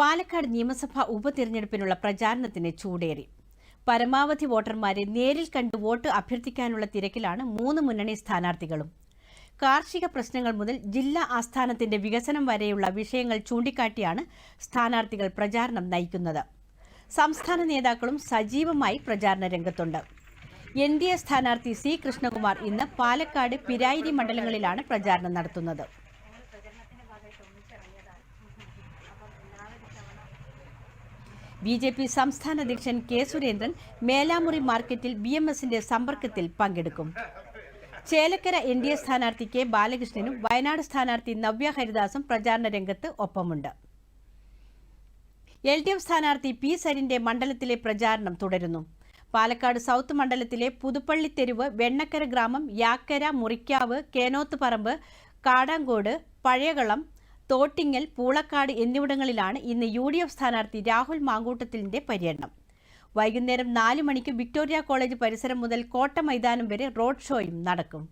പാലക്കാട് നിയമസഭാ ഉപതിരഞ്ഞെടുപ്പിനുള്ള പ്രചാരണത്തിന് ചൂടേറി. പരമാവധി വോട്ടർമാരെ നേരിൽ കണ്ട് വോട്ട് അഭ്യർത്ഥിക്കാനുള്ള തിരക്കിലാണ് മൂന്ന് മുന്നണി സ്ഥാനാർത്ഥികളും. കാർഷിക പ്രശ്നങ്ങൾ മുതൽ ജില്ലാ ആസ്ഥാനത്തിന്റെ വികസനം വരെയുള്ള വിഷയങ്ങൾ ചൂണ്ടിക്കാട്ടിയാണ് സ്ഥാനാർത്ഥികൾ പ്രചാരണം നയിക്കുന്നത്. സംസ്ഥാന നേതാക്കളും സജീവമായി പ്രചാരണ രംഗത്തുണ്ട്. എൻ ഡി എ സ്ഥാനാർത്ഥി സി കൃഷ്ണകുമാർ ഇന്ന് പാലക്കാട് പിരായിരി മണ്ഡലങ്ങളിലാണ് പ്രചാരണം നടത്തുന്നത്. ബി ജെ പി സംസ്ഥാന അധ്യക്ഷൻ കെ സുരേന്ദ്രൻ മേലാമുറി മാർക്കറ്റിൽ ബി എം എസിന്റെ സമ്പർക്കത്തിൽ പങ്കെടുക്കും. ചേലക്കര എൻ ഡി എ സ്ഥാനാർത്ഥി കെ ബാലകൃഷ്ണനും വയനാട് സ്ഥാനാർത്ഥി നവ്യ ഹരിദാസും പ്രചാരണ രംഗത്ത് ഒപ്പമുണ്ട്. എൽ ഡി എഫ് സ്ഥാനാർത്ഥി പി സരിന്റെ മണ്ഡലത്തിലെ പ്രചാരണം തുടരുന്നു. പാലക്കാട് സൗത്ത് മണ്ഡലത്തിലെ പുതുപ്പള്ളി തെരുവ് വെണ്ണക്കര ഗ്രാമം യാക്കര മുറിക്കാവ് കേനോത്ത് പറമ്പ് കാടാങ്കോട് പഴയകളം തോട്ടിങ്ങൽ പൂളക്കാട് എന്നിവിടങ്ങളിലാണ് ഇന്ന് യു ഡി എഫ് സ്ഥാനാർത്ഥി രാഹുൽ മാങ്കൂട്ടത്തിലിന്റെ പര്യടനം. വൈകുന്നേരം നാല് മണിക്ക് വിക്ടോറിയ കോളേജ് പരിസരം മുതൽ കോട്ട മൈതാനം വരെ റോഡ് ഷോയും നടക്കും.